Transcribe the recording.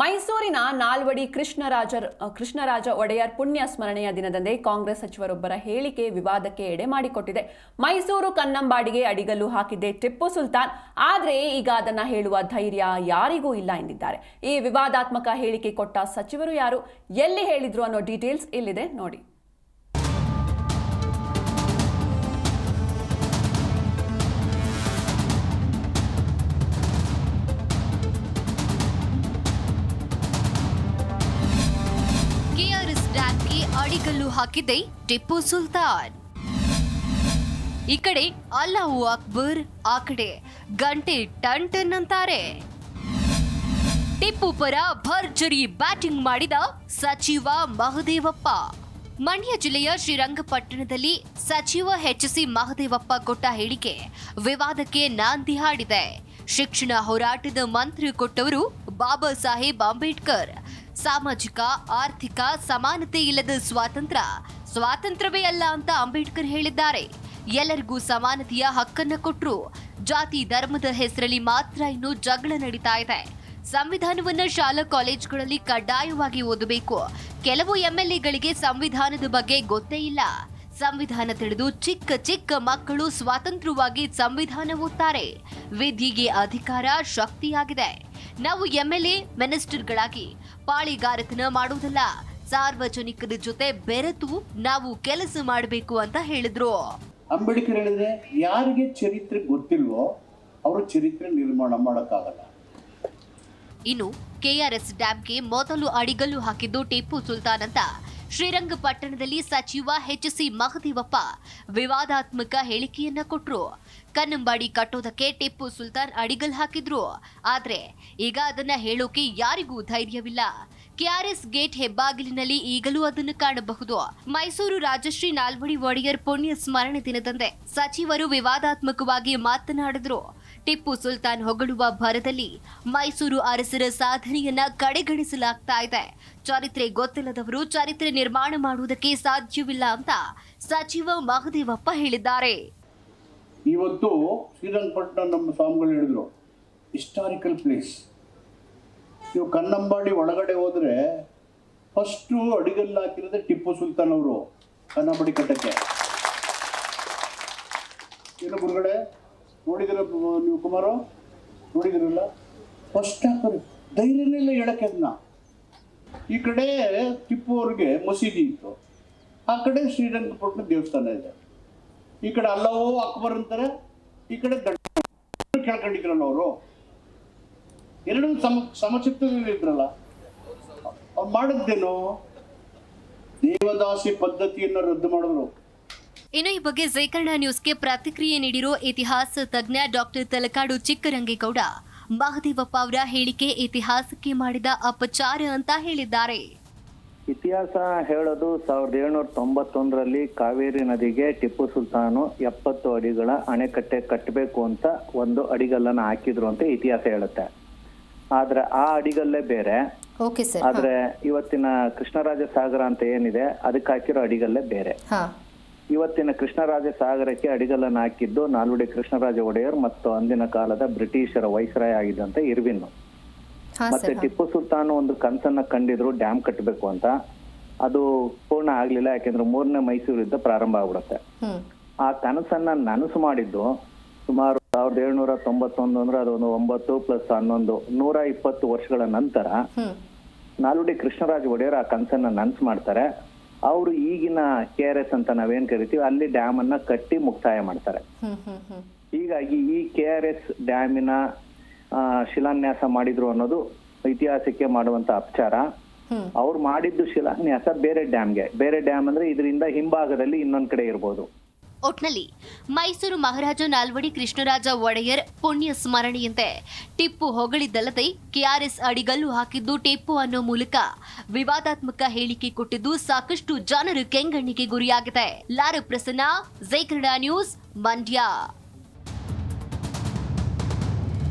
ಮೈಸೂರಿನ ನಾಲ್ವಡಿ ಕೃಷ್ಣರಾಜ ಕೃಷ್ಣರಾಜ ಒಡೆಯರ್ ಪುಣ್ಯ ಸ್ಮರಣೆಯ ದಿನದಂದೇ ಕಾಂಗ್ರೆಸ್ ಸಚಿವರೊಬ್ಬರ ಹೇಳಿಕೆ ವಿವಾದಕ್ಕೆ ಎಡೆ ಮಾಡಿಕೊಟ್ಟಿದೆ. ಮೈಸೂರು ಕನ್ನಂಬಾಡಿಗೆ ಅಡಿಗಲ್ಲು ಹಾಕಿದ್ದೆ ಟಿಪ್ಪು ಸುಲ್ತಾನ್. ಆದರೆ ಈಗ ಅದನ್ನ ಹೇಳುವ ಧೈರ್ಯ ಯಾರಿಗೂ ಇಲ್ಲ ಎಂದಿದ್ದಾರೆ. ಈ ವಿವಾದಾತ್ಮಕ ಹೇಳಿಕೆ ಕೊಟ್ಟ ಸಚಿವರು ಯಾರು? ಎಲ್ಲಿ ಹೇಳಿದ್ರು ಅನ್ನೋ ಡೀಟೇಲ್ಸ್ ಇಲ್ಲಿದೆ, ನೋಡಿ. ಅಡಿಗಲ್ಲು ಹಾಕಿದೆ ಟಿಪ್ಪು ಸುಲ್ತಾನ್. ಈ ಕಡೆ ಅಲ್ಲಾಹು ಅಕ್ಬರ್, ಆ ಕಡೆ ಗಂಟೆ ಟನ್ ಅಂತಾರೆ. ಟಿಪ್ಪು ಪರ ಭರ್ಜರಿ ಬ್ಯಾಟಿಂಗ್ ಮಾಡಿದ ಸಚಿವ ಮಹದೇವಪ್ಪ. ಮಂಡ್ಯ ಜಿಲ್ಲೆಯ ಶ್ರೀರಂಗಪಟ್ಟಣದಲ್ಲಿ ಸಚಿವ ಎಚ್ ಸಿ ಮಹದೇವಪ್ಪ ಕೊಟ್ಟ ಹೇಳಿಕೆ ವಿವಾದಕ್ಕೆ ನಾಂದಿ ಹಾಡಿದೆ. ಶಿಕ್ಷಣ ಹೋರಾಟದ ಮಂತ್ರಿ ಕೊಟ್ಟವರು ಬಾಬಾ ಸಾಹೇಬ್ ಅಂಬೇಡ್ಕರ್. ಸಾಮಾಜಿಕ, ಆರ್ಥಿಕ ಸಮಾನತೆ ಇಲ್ಲದ ಸ್ವಾತಂತ್ರ್ಯ. ಸ್ವಾತಂತ್ರ್ಯವೇ ಅಲ್ಲ ಅಂತ ಅಂಬೇಡ್ಕರ್ ಹೇಳಿದ್ದಾರೆ. ಎಲ್ಲರಿಗೂ ಸಮಾನತೆಯ ಹಕ್ಕನ್ನು ಕೊಟ್ಟರು ಜಾತಿ ಧರ್ಮದ ಹೆಸರಲ್ಲಿ ಮಾತ್ರ ಇನ್ನು ಜಗಳ ನಡೀತಾ ಇದೆ. ಸಂವಿಧಾನವನ್ನ ಶಾಲಾ ಕಾಲೇಜುಗಳಲ್ಲಿ ಕಡ್ಡಾಯವಾಗಿ ಓದಬೇಕು. ಕೆಲವು ಎಂಎಲ್ಎಗಳಿಗೆ ಸಂವಿಧಾನದ ಬಗ್ಗೆ ಗೊತ್ತೇ ಇಲ್ಲ. ಸಂವಿಧಾನ ತಿಳಿದು ಚಿಕ್ಕ ಚಿಕ್ಕ ಮಕ್ಕಳು ಸ್ವಾತಂತ್ರ್ಯವಾಗಿ ಸಂವಿಧಾನ ಓದ್ತಾರೆ. ವಿಧಿಗೆ ಅಧಿಕಾರ, ಶಕ್ತಿಯಾಗಿದೆ. ನಾವು ಎಂಎಲ್ಎ ಮಿನಿಸ್ಟರ್ಗಳಾಗಿ ಪಾಳಿಗಾರತನ ಮಾಡುವುದಲ್ಲ. ಸಾರ್ವಜನಿಕರ ಜೊತೆ ಬೆರೆತು ನಾವು ಕೆಲಸ ಮಾಡಬೇಕು ಅಂತ ಹೇಳಿದ್ರು. ಅಂಬೇಡ್ಕರ್ ಹೇಳಿದ್ರೆ ಯಾರಿಗೆ ಚರಿತ್ರೆ ಗೊತ್ತಿಲ್ವೋ ಅವರು ಚರಿತ್ರೆ ನಿರ್ಮಾಣ ಮಾಡೋಕ್ಕಾಗಲ್ಲ. ಇನ್ನು ಕೆಆರ್ಎಸ್ ಡ್ಯಾಂಗೆ ಮೊದಲು ಅಡಿಗಲ್ಲು ಹಾಕಿದ್ದು ಟಿಪ್ಪು ಸುಲ್ತಾನ್ ಅಂತ. ಶ್ರೀರಂಗಪಟ್ಟಣದಲ್ಲಿ ಸಚಿವ ಎಚ್ ಸಿ ಮಹದೇವಪ್ಪ ವಿವಾದಾತ್ಮಕ ಹೇಳಿಕೆಯನ್ನ ಕೊಟ್ರು. ಕನ್ನಂಬಾಡಿ ಕಟ್ಟೋದಕ್ಕೆ ಟಿಪ್ಪು ಸುಲ್ತಾನ್ ಅಡಿಗಲ್ ಹಾಕಿದ್ರು. ಆದ್ರೆ ಈಗ ಅದನ್ನ ಹೇಳೋಕೆ ಯಾರಿಗೂ ಧೈರ್ಯವಿಲ್ಲ. ಕೆಆರ್ಎಸ್ ಗೇಟ್ ಹೆಬ್ಬಾಗಿಲಿನಲ್ಲಿ ಈಗಲೂ ಅದನ್ನು ಕಾಣಬಹುದು. ಮೈಸೂರು ರಾಜಶ್ರೀ ನಾಲ್ವಡಿ ಒಡೆಯರ್ ಪುಣ್ಯ ಸ್ಮರಣೆ ದಿನದಂದೇ ಸಚಿವರು ವಿವಾದಾತ್ಮಕವಾಗಿ ಮಾತನಾಡಿದ್ರು. ಟಿಪ್ಪು ಸುಲ್ತಾನ್ ಹೊಗಳುವ ಭರದಲ್ಲಿ ಮೈಸೂರು ಅರಸರ ಸಾಧನೆಯನ್ನ ಕಡೆಗಣಿಸಲಾಗ್ತಾ ಇದೆ. ಚರಿತ್ರೆ ಗೊತ್ತಿಲ್ಲದವರು ಚರಿತ್ರೆ ನಿರ್ಮಾಣ ಮಾಡುವುದಕ್ಕೆ ಸಾಧ್ಯವಿಲ್ಲ ಅಂತ ಸಚಿವ ಮಹದೇವಪ್ಪ ಹೇಳಿದ್ದಾರೆ. ಇವತ್ತು ಶ್ರೀರಂಗಪಟ್ಟಣ ನಮ್ಮ ಸ್ವಾಮಿಗಳು ಹೇಳಿದ್ರು ಹಿಸ್ಟಾರಿಕಲ್ ಪ್ಲೇಸ್ ನೀವು ಕನ್ನಂಬಾಡಿ ಒಳಗಡೆ ಹೋದ್ರೆ ಫಸ್ಟು ಅಡಿಗಲ್ಲಿ ಹಾಕಿರೋದೇ ಟಿಪ್ಪು ಸುಲ್ತಾನ್ ಅವರು ಕನ್ನಂಬಾಡಿ ಕಟ್ಟಕ್ಕೆ. ಏನು ಗುರುಗಡೆ ನೋಡಿದಿರ ನೀವು ಕುಮಾರ? ನೋಡಿದಿರಲ್ಲ? ಫಸ್ಟ್ ಹಾಕೋರು ಧೈರ್ಯನೇ ಇಲ್ಲ ಹೇಳಕ್ಕೆ ಅದನ್ನ ಈ ಕಡೆ ಟಿಪ್ಪು ಅವ್ರಿಗೆ ಮಸೀದಿ ಇತ್ತು. ಆ ಕಡೆ ಶ್ರೀರಂಗಪಟ್ಟಣ ದೇವಸ್ಥಾನ ಇದೆ. ಈ ಕಡೆ ಅಲ್ಲವೋ ಅಕ್ಬರ್ ಅಂತಾರೆ, ಈ ಕಡೆ ಕೇಳ್ಕೊಂಡಿದ್ರಲ್ಲ ಅವರು. ಎರಡು ಸಮ, ಸಮಚಿತ್ತದಲ್ಲಿ ಇದ್ರಲ್ಲ. ಅವ್ರು ಮಾಡಿದ್ದೇನು? ದೇವದಾಸಿ ಪದ್ಧತಿಯನ್ನು ರದ್ದು ಮಾಡಿದ್ರು. ಇನ್ನು ಈ ಬಗ್ಗೆ ಜೈಕರ್ಣ ನ್ಯೂಸ್ಗೆ ಪ್ರತಿಕ್ರಿಯೆ ನೀಡಿರೋ ಇತಿಹಾಸ ತಜ್ಞ ಡಾಕ್ಟರ್ ತಲಕಾಡು ಚಿಕ್ಕರಂಗೇಗೌಡ. ಮಹದೇವಪ್ಪ ಅವರ ಹೇಳಿಕೆ ಇತಿಹಾಸಕ್ಕೆ ಮಾಡಿದ ಅಪಚಾರ ಅಂತ ಹೇಳಿದ್ದಾರೆ. ಇತಿಹಾಸ ಹೇಳೋದು ಸಾವಿರದ ಏಳ್ನೂರ ತೊಂಬತ್ತೊಂದರಲ್ಲಿ ಕಾವೇರಿ ನದಿಗೆ ಟಿಪ್ಪು ಸುಲ್ತಾನು ಎಪ್ಪತ್ತು ಅಡಿಗಳ ಅಣೆಕಟ್ಟೆ ಕಟ್ಟಬೇಕು ಅಂತ ಒಂದು ಅಡಿಗಲ್ಲನ್ನು ಹಾಕಿದ್ರು ಅಂತ ಇತಿಹಾಸ ಹೇಳುತ್ತೆ. ಆದ್ರೆ ಆ ಅಡಿಗಲ್ಲೇ ಬೇರೆ. ಓಕೆ ಸರ್ ಆದ್ರೆ ಇವತ್ತಿನ ಕೃಷ್ಣರಾಜ ಸಾಗರ ಅಂತ ಏನಿದೆ ಅದಕ್ಕೆ ಹಾಕಿರೋ ಅಡಿಗಲ್ಲೇ ಬೇರೆ. ಹಾ. ಇವತ್ತಿನ ಕೃಷ್ಣರಾಜ ಸಾಗರಕ್ಕೆ ಅಡಿಗಲನ್ನು ಹಾಕಿದ್ದು ನಾಲ್ವಡಿ ಕೃಷ್ಣರಾಜ ಒಡೆಯರ್ ಮತ್ತು ಅಂದಿನ ಕಾಲದ ಬ್ರಿಟಿಷರ ವೈಸ್ರಾಯ್ ಆಗಿದ್ದಂತ ಇರ್ವಿನ್. ಮತ್ತೆ ಟಿಪ್ಪು ಸುಲ್ತಾನ್ ಒಂದು ಕನ್ಸನ್ನ ಕಂಡಿದ್ರು ಡ್ಯಾಮ್ ಕಟ್ಟಬೇಕು ಅಂತ. ಅದು ಪೂರ್ಣ ಆಗ್ಲಿಲ್ಲ ಯಾಕೆಂದ್ರೆ ಮೂರನೇ ಮೈಸೂರು ಯುದ್ಧ ಪ್ರಾರಂಭ ಆಗ್ಬಿಡುತ್ತೆ. ಆ ಕನಸನ್ನ ನನಸು ಮಾಡಿದ್ದು ಸುಮಾರು ಸಾವಿರದ ಏಳ್ನೂರ ತೊಂಬತ್ತೊಂದು ಅಂದ್ರೆ ಅದೊಂದು ಒಂಬತ್ತು ಪ್ಲಸ್ ಹನ್ನೊಂದು ನೂರ ಇಪ್ಪತ್ತು ವರ್ಷಗಳ ನಂತರ ನಾಲ್ವಡಿ ಕೃಷ್ಣರಾಜ ಒಡೆಯರ್ ಆ ಕನಸನ್ನ ನನಸು ಮಾಡ್ತಾರೆ. ಅವರು ಈಗಿನ ಕೆ ಆರ್ ಎಸ್ ಅಂತ ನಾವೇನ್ ಕರಿತೀವಿ ಅಲ್ಲಿ ಡ್ಯಾಮ್ ಅನ್ನ ಕಟ್ಟಿ ಮುಕ್ತಾಯ ಮಾಡ್ತಾರೆ. ಹೀಗಾಗಿ ಈ ಕೆ ಆರ್ ಎಸ್ ಡ್ಯಾಮಿನ ಶಿಲಾನ್ಯಾಸ ಮಾಡಿದ್ರು ಅನ್ನೋದು ಇತಿಹಾಸಕ್ಕೆ ಮಾಡುವಂತ ಅಪಚಾರ. ಅವ್ರು ಮಾಡಿದ್ದು ಶಿಲಾನ್ಯಾಸ ಬೇರೆ ಡ್ಯಾಮ್ಗೆ ಬೇರೆ ಡ್ಯಾಮ್ ಅಂದ್ರೆ ಇದರಿಂದ ಹಿಂಭಾಗದಲ್ಲಿ ಇನ್ನೊಂದ್ ಕಡೆ ಇರ್ಬೋದು. ಒಟ್ನಲ್ಲಿ ಮೈಸೂರು ಮಹಾರಾಜ ನಾಲ್ವಡಿ ಕೃಷ್ಣರಾಜ ಒಡೆಯರ್ ಪುಣ್ಯ ಸ್ಮರಣೆಯಂತೆ ಟಿಪ್ಪು ಹೊಗಳಿದ್ದಲ್ಲದೆ ಕೆಆರ್ಎಸ್ ಅಡಿಗಲ್ಲು ಹಾಕಿದ್ದು ಟಿಪ್ಪು ಅನ್ನೋ ಮೂಲಕ ವಿವಾದಾತ್ಮಕ ಹೇಳಿಕೆ ಕೊಟ್ಟಿದ್ದು ಸಾಕಷ್ಟು ಜನರು ಕೆಂಗಣ್ಣಿಗೆ ಗುರಿಯಾಗಿದೆ. ಲಾರು ಪ್ರಸನ್ನ ಜೈ ನ್ಯೂಸ್, ಮಂಡ್ಯ.